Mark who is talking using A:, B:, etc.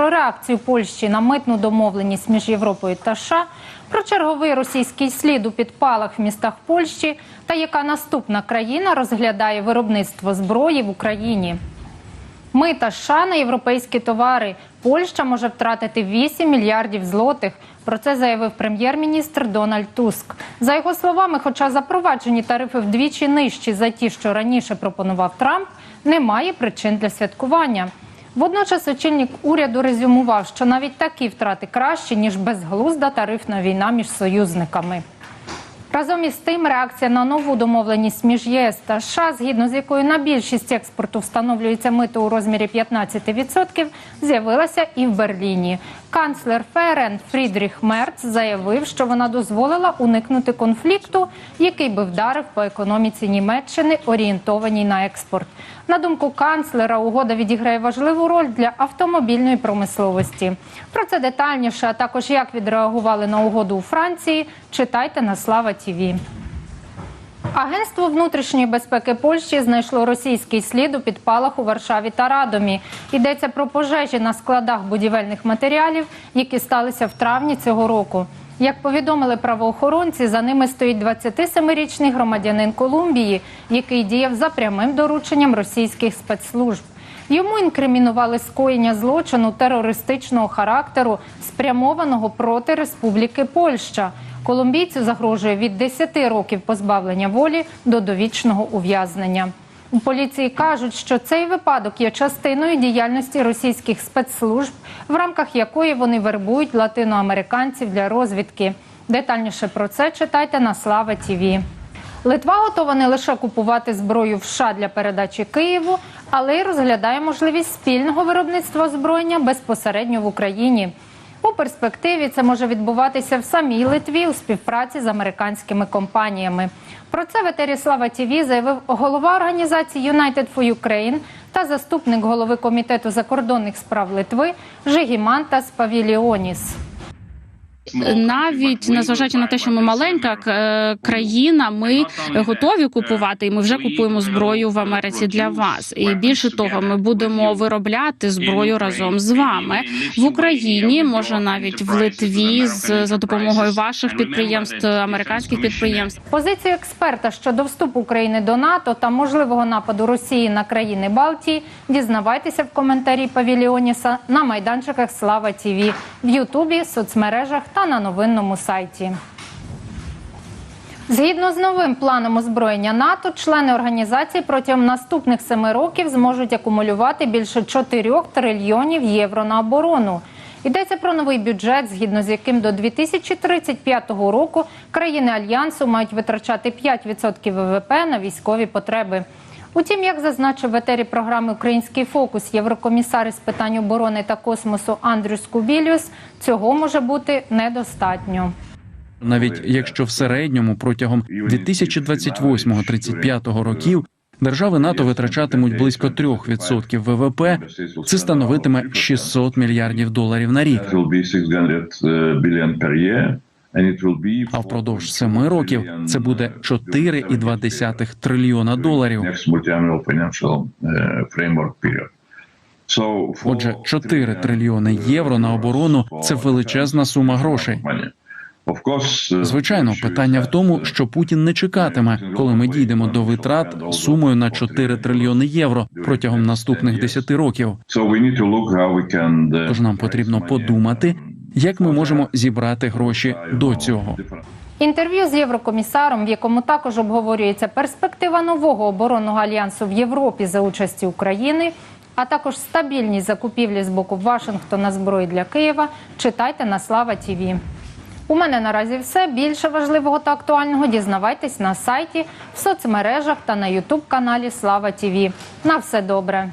A: про реакцію Польщі на митну домовленість між Європою та США, про черговий російський слід у підпалах в містах Польщі та яка наступна країна розглядає виробництво зброї в Україні. Мита США на європейські товари. Польща може втратити 8 мільярдів злотих. Про це заявив прем'єр-міністр Дональд Туск. За його словами, хоча запроваджені тарифи вдвічі нижчі за ті, що раніше пропонував Трамп, немає причин для святкування. Водночас очільник уряду резюмував, що навіть такі втрати кращі ніж безглузда тарифна війна між союзниками. Разом із тим, реакція на нову домовленість між ЄС та США, згідно з якою на більшість експорту встановлюється мито у розмірі 15%, з'явилася і в Берліні. Канцлер ФРН Фрідріх Мерц заявив, що вона дозволила уникнути конфлікту, який би вдарив по економіці Німеччини, орієнтованій на експорт. На думку канцлера, угода відіграє важливу роль для автомобільної промисловості. Про це детальніше, а також як відреагували на угоду у Франції, читайте на Слава Тіві. Агентство внутрішньої безпеки Польщі знайшло російський слід у підпалах у Варшаві та Радомі. Йдеться про пожежі на складах будівельних матеріалів, які сталися в травні цього року. Як повідомили правоохоронці, за ними стоїть 27-річний громадянин Колумбії, який діяв за прямим дорученням російських спецслужб. Йому інкримінували скоєння злочину терористичного характеру, спрямованого проти Республіки Польща. Колумбійцю загрожує від 10 років позбавлення волі до довічного ув'язнення. У поліції кажуть, що цей випадок є частиною діяльності російських спецслужб, в рамках якої вони вербують латиноамериканців для розвідки. Детальніше про це читайте на Слава Тіві. Литва готова не лише купувати зброю в США для передачі Києву, але й розглядає можливість спільного виробництва озброєння безпосередньо в Україні. У перспективі це може відбуватися в самій Литві у співпраці з американськими компаніями. Про це в етері Слава ТІВІ заявив голова організації United for Ukraine та заступник голови комітету закордонних справ Литви Жигімантас Павіліоніс.
B: Навіть незважаючи на те, що ми маленька е, країна, ми готові купувати, і ми вже купуємо зброю в Америці для вас. І більше того, ми будемо виробляти зброю разом з вами в Україні. Може навіть в Литві з за допомогою ваших підприємств, американських підприємств.
A: Позицію експерта щодо вступу України до НАТО та можливого нападу Росії на країни Балтії дізнавайтеся в коментарі Павіліоніса на майданчиках Слава ТІВІ в Ютубі, соцмережах та на новинному сайті. Згідно з новим планом озброєння НАТО, члени організації протягом наступних семи років зможуть акумулювати більше 4 трильйонів євро на оборону. Йдеться про новий бюджет, згідно з яким до 2035 року країни альянсу мають витрачати 5% ВВП на військові потреби. Утім, як зазначив в етері програми Український фокус єврокомісар із питань оборони та космосу Андрюс Кубіліус, цього може бути недостатньо.
C: навіть якщо в середньому протягом 2028-35 років держави НАТО витрачатимуть близько 3% ВВП, це становитиме 600 мільярдів доларів на рік.
D: It will be 600 billion per year, and it will be
C: А впродовж семи років це буде 4,2 трильйона доларів.
D: for-
C: Отже, 4 трильйони євро на оборону це величезна сума грошей.
D: Uh,
C: Звичайно, питання в тому, що Путін не чекатиме, коли ми дійдемо до витрат сумою на 4 трильйони євро протягом наступних 10 років.
D: Uh,
C: Тож нам потрібно подумати, як ми можемо зібрати гроші до цього.
A: Інтерв'ю з єврокомісаром, в якому також обговорюється перспектива нового оборонного альянсу в Європі за участі України, а також стабільність закупівлі з боку Вашингтона зброї для Києва. Читайте на Слава Тіві. У мене наразі все. Більше важливого та актуального дізнавайтесь на сайті, в соцмережах та на Ютуб каналі Слава Тіві. На все добре.